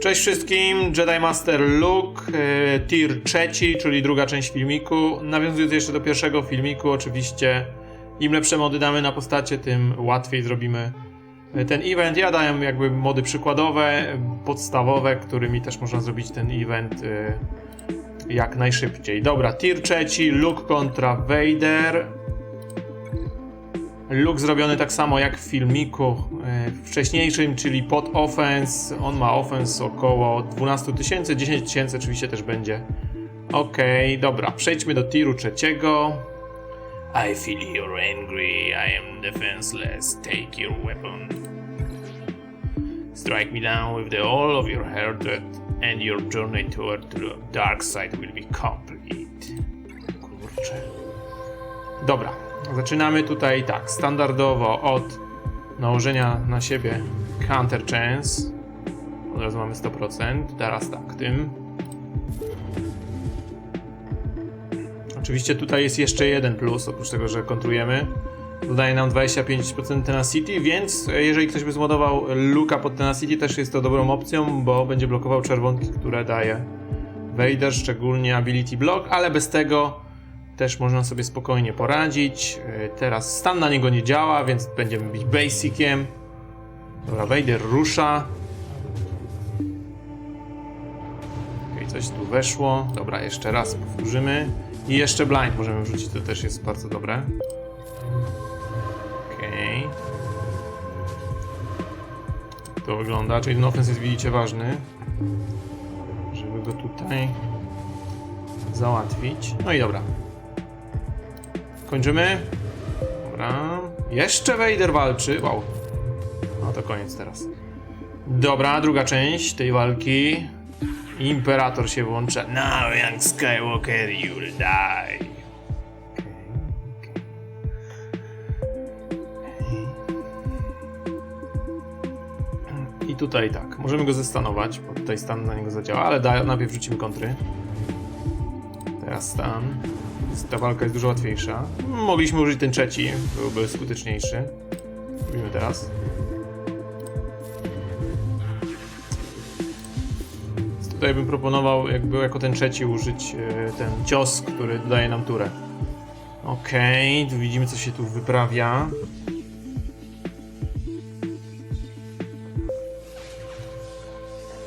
Cześć wszystkim, Jedi Master Luke, e, tier trzeci, czyli druga część filmiku. Nawiązując jeszcze do pierwszego filmiku, oczywiście im lepsze mody damy na postacie, tym łatwiej zrobimy e, ten event. Ja dałem jakby mody przykładowe, podstawowe, którymi też można zrobić ten event e, jak najszybciej. Dobra, tier trzeci, Luke kontra Vader. Look zrobiony tak samo jak w filmiku e, wcześniejszym, czyli pod offense. On ma offense około 12 tysięcy, 10 tysięcy oczywiście też będzie. Okej, dobra, przejdźmy do tiru trzeciego. I feel you're angry, I am defenseless, take your weapon. Strike me down with the all of your hatred and your journey toward the dark side will be complete. Kurczę. Dobra, zaczynamy tutaj tak, standardowo od nałożenia na siebie counter chance. Od razu mamy 100%, teraz tak, tym. Oczywiście tutaj jest jeszcze jeden plus, oprócz tego, że kontrujemy. Dodaje nam 25% tenacity, więc jeżeli ktoś by zmodował luka pod tenacity, też jest to dobrą opcją, bo będzie blokował czerwonki, które daje Vader, szczególnie ability block, ale bez tego też można sobie spokojnie poradzić. Yy, Teraz stan na niego nie działa, więc będziemy bić basiciem. Dobra, Vader rusza. Okej, coś tu weszło. Dobra, jeszcze raz powtórzymy. I jeszcze blind możemy wrzucić, to też jest bardzo dobre. Okej. Tak To wygląda, czyli ten offense jest widzicie ważny. Żeby go tutaj załatwić. No i dobra. Kończymy. Dobra. Jeszcze Vader walczy. Wow. No to koniec teraz. Dobra, druga część tej walki. Imperator się włącza. Now, young Skywalker, you'll die. I tutaj tak, możemy go zestanować, bo tutaj stan na niego zadziała, ale da, najpierw rzucimy kontry. Teraz stan. Ta walka jest dużo łatwiejsza. Mogliśmy użyć ten trzeci, byłby skuteczniejszy. Robimy teraz. Tutaj bym proponował, jakby jako ten trzeci użyć e, ten cios, który dodaje nam turę. Okej, tu widzimy co się tu wyprawia.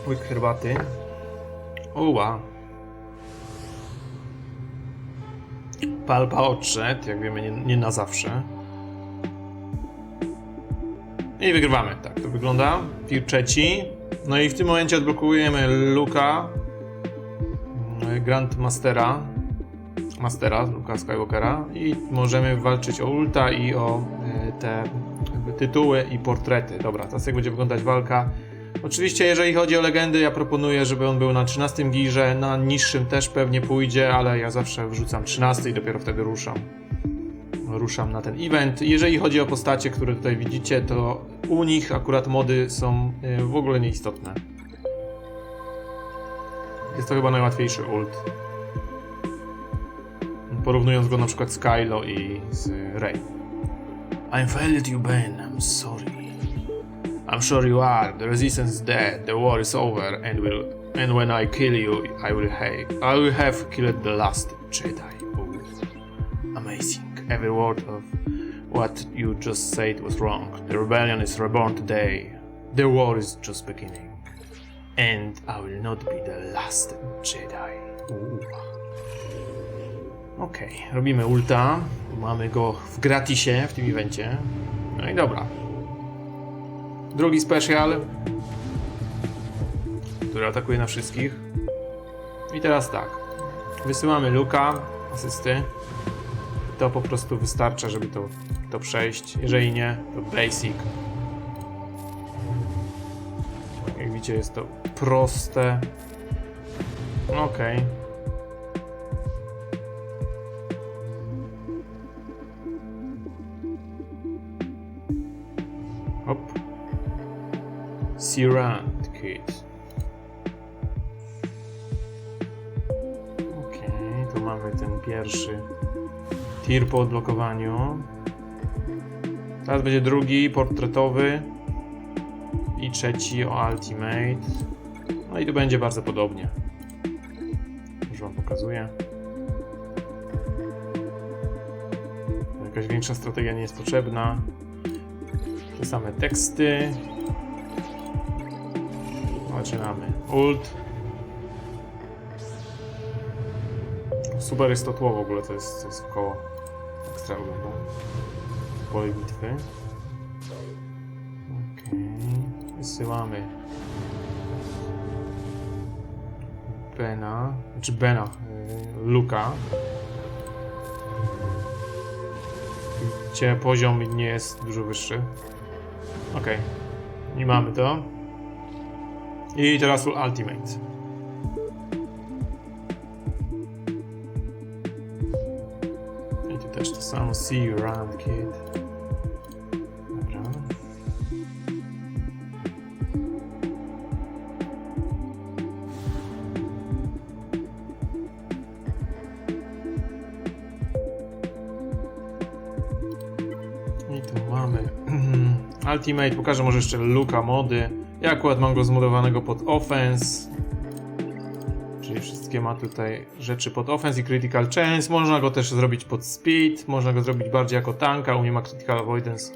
Łyk herbaty. Uła. Palpa odszedł, jak wiemy, nie, nie na zawsze. I wygrywamy, tak to wygląda. Tir trzeci. No i w tym momencie odblokujemy Luka, mm, Grand Mastera, Luka Skywalkera i możemy walczyć o ulta i o e, te tytuły i portrety. Dobra, teraz jak będzie wyglądać walka. Oczywiście jeżeli chodzi o legendy, ja proponuję, żeby on był na 13 girze, na niższym też pewnie pójdzie, ale ja zawsze wrzucam 13 i dopiero wtedy ruszam ruszam na ten event. Jeżeli chodzi o postacie, które tutaj widzicie, to u nich akurat mody są y, w ogóle nieistotne. Jest to chyba najłatwiejszy ult. Porównując go na przykład z Kylo i z Rey. I failed you, Ben. I'm sorry. I'm sure you are. The resistance is dead. The war is over, and will and when I kill you, I will have I will have killed the last Jedi. Amazing. Every word of what you just said was wrong. The rebellion is reborn today. The war is just beginning. And I will not be the last Jedi. Ooh. Okej, robimy ulta. Mamy go w gratisie w tym evencie. No i dobra. Drugi special, który atakuje na wszystkich. I teraz tak. Wysyłamy Luka, asysty. To po prostu wystarcza, żeby to, to przejść. Jeżeli nie, to basic. Jak widzicie, jest to proste. Okej. Hop. Sirant Kit. Okej, tu mamy ten pierwszy tir po odblokowaniu. Teraz będzie drugi, portretowy. I trzeci o Ultimate. i tu będzie bardzo podobnie. Już wam pokazuję. Jakaś większa strategia nie jest potrzebna. Te same teksty. Zaczynamy. Ult. Super jest to tło w ogóle, to jest, to jest koło. Ekstra wygląda. Pole bitwy. Okej. Wysyłamy. Bena. Znaczy Bena. Yy, Luka. Gdzie poziom nie jest dużo wyższy. Okej. Nie mamy to. I teraz Ultimate. I tu też to samo. See you around, kid. I tu mamy Ultimate, pokażę może jeszcze Luka mody. Ja akurat mam go zmodowanego pod offense. Czyli wszystkie ma tutaj rzeczy pod offense i critical chance. Można go też zrobić pod speed, można go zrobić bardziej jako tanka, u mnie ma critical avoidance.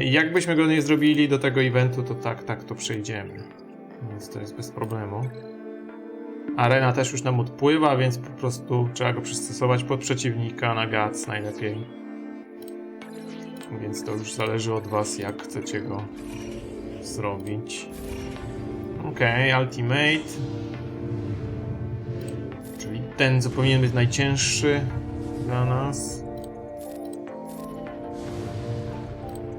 Jakbyśmy go nie zrobili do tego eventu, to tak, tak to przejdziemy. Więc to jest bez problemu. Arena też już nam odpływa, więc po prostu trzeba go przystosować pod przeciwnika na GAC najlepiej. Więc to już zależy od Was, jak chcecie go zrobić. Okej, Ultimate. Czyli ten, co powinien być najcięższy dla nas.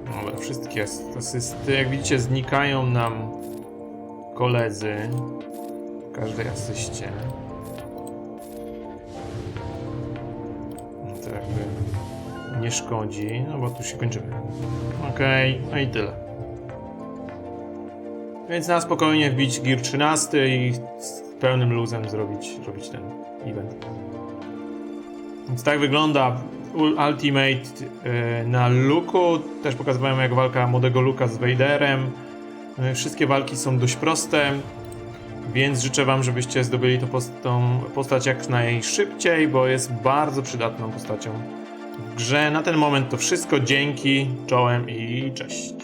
Dobra, wszystkie asysty. Jak widzicie, znikają nam koledzy w każdej asyście. No to jakby nie szkodzi, no bo tu się kończymy. Okej, no i tyle. Więc na spokojnie wbić Gear 13 i z pełnym luzem zrobić, zrobić ten event. Więc tak wygląda Ul- Ultimate yy, na Luku. Też pokazywałem jak walka młodego Luka z Vaderem. Yy, Wszystkie walki są dość proste, więc życzę wam, żebyście zdobyli to post- tą postać jak najszybciej, bo jest bardzo przydatną postacią w grze. Na ten moment to wszystko. Dzięki, czołem i cześć.